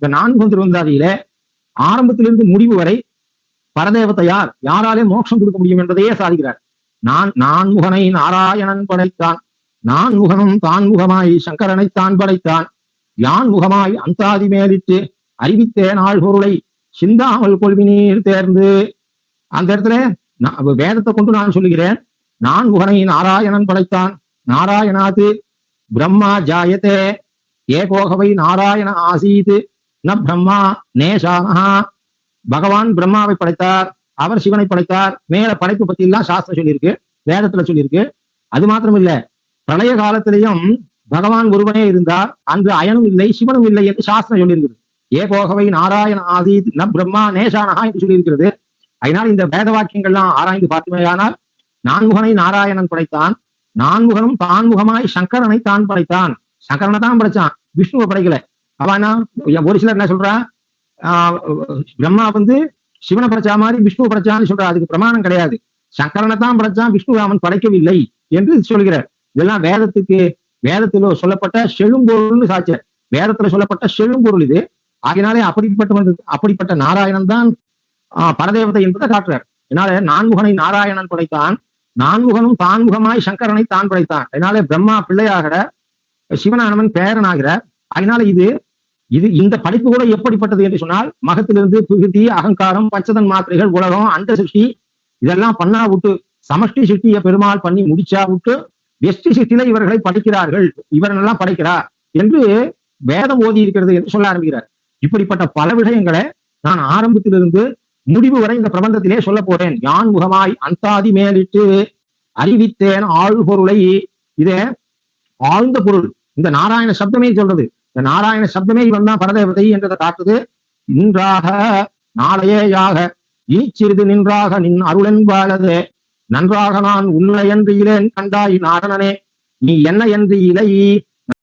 இந்த நான்கு திருவந்தாதியில ஆரம்பத்திலிருந்து முடிவு வரை பரதேவத்தை யார் யாராலே மோட்சம் கொடுக்க முடியும் என்பதையே சாதிக்கிறார். நான் நான் முகனை நாராயணன் படைத்தான். நான் முகனும் தான் முகமாய் சங்கரனை தான் படைத்தான். யான் முகமாய் அந்தாதி மேலிட்டு அறிவித்தேன் ஆள் பொருளை சிந்தாமல் கொள்வினீர் தேர்ந்து. அந்த இடத்துல நான் வேதத்தை கொண்டு நான் சொல்லுகிறேன். நான் முகனை நாராயணன் படைத்தான். நாராயணாது பிரம்மா ஜாயத்தே. ஏகோகவை நாராயண ஆசீது. ந பிரம்மா நேசாமஹா பகவான் பிரம்மாவை படைத்தார் அவர் சிவனை படைத்தார் மேல படைப்பு பத்தி எல்லாம் சாஸ்திரம் சொல்லியிருக்கு வேதத்துல சொல்லியிருக்கு. அது மாத்திரம் இல்ல பிரளய காலத்திலையும் பகவான் ஒருவனே இருந்தார் அன்று அயனும் இல்லை சிவனும் இல்லை என்று சாஸ்திரம் சொல்லியிருக்கிறது ஏகோகவை நாராயண ஆதி ந பிரம்மா நேசானஹா என்று சொல்லியிருக்கிறது. அதனால் இந்த வேத வாக்கியங்கள்லாம் ஆராய்ந்து பார்த்தமையானால் நான்முகனை நாராயணன் படைத்தான் நான்முகனும் தான்முகமாய் சங்கரனை தான் படைத்தான். சங்கரனை தான் படைச்சான் விஷ்ணுவை படைக்கல. அவனா? ஒரு சிலர் என்ன சொல்றா? பிரம்மா வந்து சிவனை படைச்சா மாதிரி விஷ்ணு படைச்சான்னு சொல்றா. அதுக்கு பிரமாணம் கிடையாது. சங்கரனை தான் படைச்சான் விஷ்ணுராமன் படைக்கவில்லை என்று சொல்கிறார். இதெல்லாம் வேதத்துக்கு வேதத்திலோ சொல்லப்பட்ட செழும்பொருள்னு சாட்சி. வேதத்துல சொல்லப்பட்ட செழும்பொருள் இது. ஆகினாலே அப்படிப்பட்ட அப்படிப்பட்ட நாராயணன் தான் ஆஹ் பரதேவதை என்பதை காட்டுறார். அதனால நான்முகனை நாராயணன் படைத்தான் நான்முகனும் தான்முகமாய் சங்கரனை தான் படைத்தான். அதனால பிரம்மா பிள்ளையாகிற சிவனானவன் ஆகிற அதனால இது இது இந்த படிப்பு கூட எப்படிப்பட்டது என்று சொன்னால் மகத்திலிருந்து புகுதி அகங்காரம் பஞ்சதன் மாத்திரைகள் உலகம் அண்ட சிருஷ்டி இதெல்லாம் பண்ணா விட்டு சமஷ்டி சிருஷ்டியை பெருமாள் பண்ணி முடிச்சா விட்டு வெஷ்டி சிருஷ்டியில இவர்களை படிக்கிறார்கள் இவரெல்லாம் படைக்கிறார் என்று வேதம் ஓதி இருக்கிறது என்று சொல்ல ஆரம்பிக்கிறார். இப்படிப்பட்ட பல விஷயங்களை நான் ஆரம்பத்திலிருந்து முடிவு வரை இந்த பிரபந்தத்திலே சொல்ல போறேன். யான் முகமாய் அந்தாதி மேலிட்டு அறிவித்தேன் ஆழ்பொருளை இதே ஆழ்ந்த பொருள் இந்த நாராயண சப்தமே சொல்றது. இந்த நாராயண சப்தமே இவன் தான் பரதேவதை என்றதை காட்டுது. நின்றாக நாளையேயாக இனிச்சிறிது சிறிது நின்றாக நின் அருளென்பாளதே நன்றாக நான் உன்னை என்று இலேன் கண்டாய் நாரணனே. நீ என்ன என்று இலை?